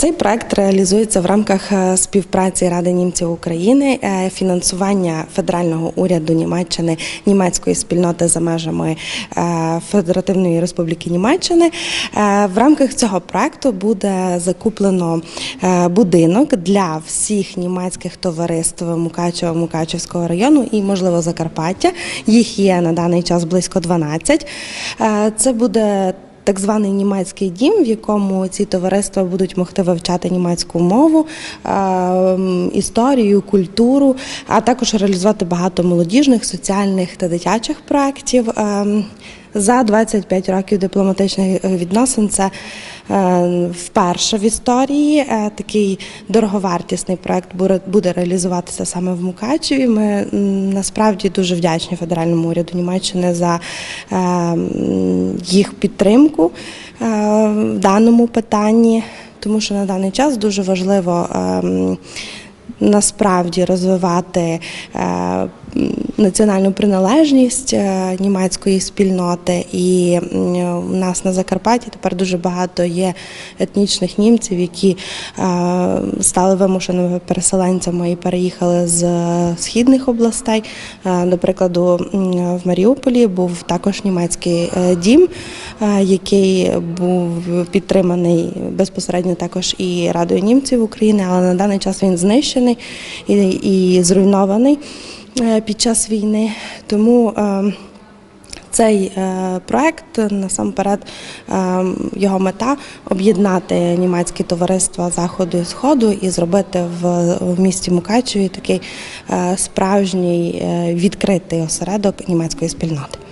Цей проект реалізується в рамках е, співпраці Ради німців України, е, фінансування федерального уряду Німеччини, німецької спільноти за межами е, Федеративної Республіки Німеччини. В рамках цього проекту буде закуплено будинок для всіх німецьких товариств Мукачева, Мукачевського району і, можливо, Закарпаття. Їх є на даний час близько 12. Е, Це буде так званий німецький дім, в якому ці товариства будуть могти вивчати німецьку мову, історію, культуру, а також реалізувати багато молодіжних, соціальних та дитячих проєктів. Е, За 25 років дипломатичних відносин це вперше в історії е, такий дороговартісний проект буде- реалізуватися саме в Мукачеві. Ми насправді дуже вдячні федеральному уряду Німеччини за е, їх підтримку е, в даному питанні, тому що на даний час дуже важливо. е, Насправді розвивати е, національну приналежність е, німецької спільноти, і у нас на Закарпатті тепер дуже багато є етнічних німців, які е, стали вимушеними переселенцями і переїхали з східних областей. Е, До прикладу, в Маріуполі був також німецький дім, який був підтриманий безпосередньо також і Радою німців України, але на даний час він знищений і, зруйнований під час війни. Тому е, цей е, проект насамперед е, його мета об'єднати німецькі товариства заходу і сходу і зробити в, місті Мукачеві такий е, справжній е, відкритий осередок німецької спільноти.